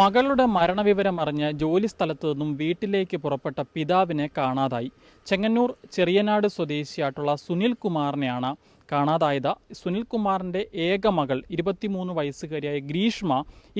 മകളുടെ മരണവിവരം അറിഞ്ഞ് ജോലി സ്ഥലത്തു നിന്നും വീട്ടിലേക്ക് പുറപ്പെട്ട പിതാവിനെ കാണാതായി. ചെങ്ങന്നൂർ ചെറിയനാട് സ്വദേശിയായിട്ടുള്ള സുനിൽ കുമാറിനെയാണ് കാണാതായത്. സുനിൽ കുമാറിന്റെ ഏക മകൾ ഇരുപത്തിമൂന്ന് വയസ്സുകാരിയായ ഗ്രീഷ്മ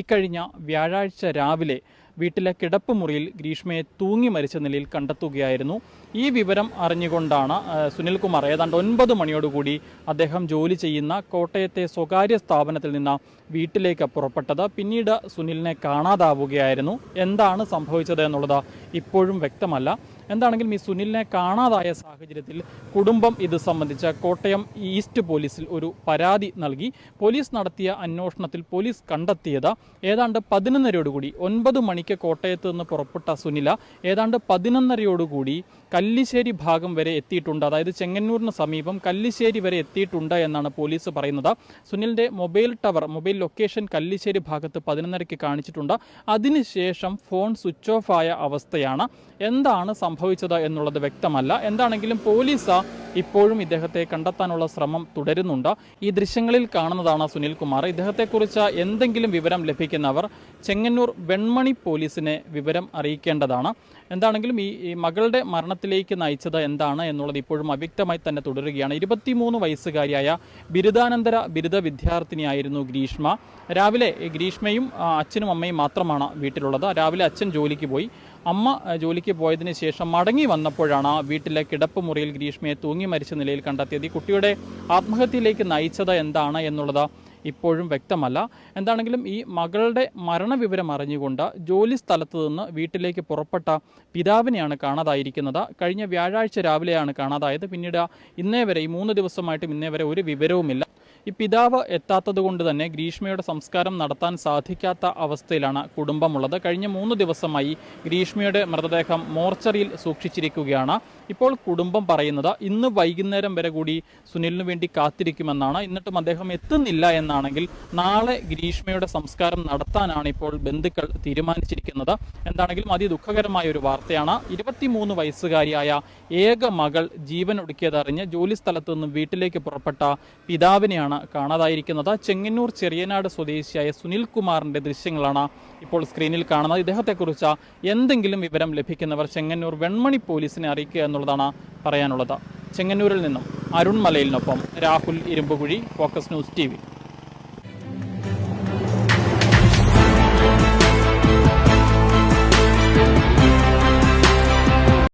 ഇക്കഴിഞ്ഞ വ്യാഴാഴ്ച രാവിലെ വീട്ടിലെ കിടപ്പ് മുറിയിൽ ഗ്രീഷ്മയെ തൂങ്ങി മരിച്ച നിലയിൽ കണ്ടെത്തുകയായിരുന്നു. ഈ വിവരം അറിഞ്ഞുകൊണ്ടാണ് സുനിൽകുമാർ ഏതാണ്ട് ഒൻപത് മണിയോടുകൂടി അദ്ദേഹം ജോലി ചെയ്യുന്ന കോട്ടയത്തെ സ്വകാര്യ സ്ഥാപനത്തിൽ നിന്ന് വീട്ടിലേക്ക് പുറപ്പെട്ടത്. പിന്നീട് സുനിലിനെ കാണാതാവുകയായിരുന്നു. എന്താണ് സംഭവിച്ചത് എന്നുള്ളത് ഇപ്പോഴും വ്യക്തമല്ല. എന്താണെങ്കിലും ഈ സുനിലിനെ കാണാതായ സാഹചര്യത്തിൽ കുടുംബം ഇത് സംബന്ധിച്ച് കോട്ടയം ഈസ്റ്റ് പോലീസിൽ ഒരു പരാതി നൽകി. പോലീസ് നടത്തിയ അന്വേഷണത്തിൽ പോലീസ് കണ്ടെത്തിയത് ഏതാണ്ട് പതിനൊന്നരയോടുകൂടി ഒൻപത് മണിക്ക് കോട്ടയത്ത് നിന്ന് പുറപ്പെട്ട സുനില ഏതാണ്ട് പതിനൊന്നരയോടുകൂടി കല്ലിശ്ശേരി ഭാഗം വരെ എത്തിയിട്ടുണ്ട്. അതായത് ചെങ്ങന്നൂരിന് സമീപം കല്ലിശ്ശേരി വരെ എത്തിയിട്ടുണ്ട് എന്നാണ് പോലീസ് പറയുന്നത്. സുനിലിന്റെ mobile tower mobile location Kallissery ഭാഗത്ത് പതിനൊന്നരയ്ക്ക് കാണിച്ചിട്ടുണ്ട്. അതിനുശേഷം ഫോൺ സ്വിച്ച് ഓഫ് ആയ അവസ്ഥയാണ്. എന്താണ് സംഭവിച്ചത് എന്നുള്ളത് വ്യക്തമല്ല. എന്താണെങ്കിലും പോലീസ് ഇപ്പോഴും ഇദ്ദേഹത്തെ കണ്ടെത്താനുള്ള ശ്രമം തുടരുന്നുണ്ട്. ഈ ദൃശ്യങ്ങളിൽ കാണുന്നതാണ് സുനിൽകുമാർ. ഇദ്ദേഹത്തെക്കുറിച്ച് എന്തെങ്കിലും വിവരം ലഭിക്കുന്നവർ ചെങ്ങന്നൂർ വെൺമണി പോലീസിനെ വിവരം അറിയിക്കേണ്ടതാണ്. എന്താണെങ്കിലും ഈ മകളുടെ മരണത്തിലേക്ക് നയിച്ചത് എന്താണ് എന്നുള്ളത് ഇപ്പോഴും അവ്യക്തമായി തന്നെ തുടരുകയാണ്. ഇരുപത്തിമൂന്ന് വയസ്സുകാരിയായ ബിരുദാനന്തര ബിരുദ വിദ്യാർത്ഥിനിയായിരുന്നു ഗ്രീഷ്മ. രാവിലെ ഗ്രീഷ്മയും അച്ഛനും അമ്മയും മാത്രമാണ് വീട്ടിലുള്ളത്. രാവിലെ അച്ഛൻ ജോലിക്ക് പോയി. അമ്മ ജോലിക്ക് പോയതിന് ശേഷം മടങ്ങി വന്നപ്പോഴാണ് വീട്ടിലെ കിടപ്പുമുറിയിൽ ഗ്രീഷ്മയെ തൂങ്ങി മരിച്ച നിലയിൽ കണ്ടെത്തിയത്. ഈ കുട്ടിയുടെ ആത്മഹത്യയിലേക്ക് നയിച്ചത് എന്താണ് എന്നുള്ളത് ഇപ്പോഴും വ്യക്തമല്ല. എന്താണെങ്കിലും ഈ മകളുടെ മരണവിവരം അറിഞ്ഞുകൊണ്ട് ജോലി സ്ഥലത്തു നിന്ന് വീട്ടിലേക്ക് പുറപ്പെട്ട പിതാവിനെയാണ് കാണാതായിരിക്കുന്നത്. കഴിഞ്ഞ വ്യാഴാഴ്ച രാവിലെയാണ് കാണാതായത്. പിന്നീട് ഇന്നേ വരെ ഈ മൂന്ന് ദിവസമായിട്ടും ഇന്നേ വരെ ഒരു വിവരവുമില്ല. ഈ പിതാവ് എത്താത്തത് കൊണ്ട് തന്നെ ഗ്രീഷ്മയുടെ സംസ്കാരം നടത്താൻ സാധിക്കാത്ത അവസ്ഥയിലാണ് കുടുംബമുള്ളത്. കഴിഞ്ഞ മൂന്ന് ദിവസമായി ഗ്രീഷ്മയുടെ മൃതദേഹം മോർച്ചറിയിൽ സൂക്ഷിച്ചിരിക്കുകയാണ്. ഇപ്പോൾ കുടുംബം പറയുന്നത് ഇന്ന് വൈകുന്നേരം വരെ കൂടി സുനിലിന് വേണ്ടി കാത്തിരിക്കുമെന്നാണ്. എന്നിട്ടും അദ്ദേഹം എത്തുന്നില്ല എന്നാണെങ്കിൽ നാളെ ഗ്രീഷ്മയുടെ സംസ്കാരം നടത്താനാണ് ഇപ്പോൾ ബന്ധുക്കൾ തീരുമാനിച്ചിരിക്കുന്നത്. എന്താണെങ്കിലും അതി ദുഃഖകരമായ ഒരു വാർത്തയാണ്. ഇരുപത്തിമൂന്ന് വയസ്സുകാരിയായ ഏക മകൾ ജീവൻ ഒടുക്കിയതറിഞ്ഞ് ജോലി സ്ഥലത്തു നിന്നും വീട്ടിലേക്ക് പുറപ്പെട്ട പിതാവിനെയാണ് കാണാതായിരിക്കുന്നത്. ചെങ്ങന്നൂർ ചെറിയനാട് സ്വദേശിയായ സുനിൽ കുമാറിന്റെ ദൃശ്യങ്ങളാണ് ഇപ്പോൾ സ്ക്രീനിൽ കാണുന്നത്. ഇദ്ദേഹത്തെക്കുറിച്ച് എന്തെങ്കിലും വിവരം ലഭിക്കുന്നവർ ചെങ്ങന്നൂർ വെൺമണി പോലീസിനെ അറിയിക്കുക എന്നുള്ളതാണ് പറയാനുള്ളത്. ചെങ്ങന്നൂരിൽ നിന്നും Arun മലയിലിനൊപ്പം Rahul Irumpukuzhi focus news T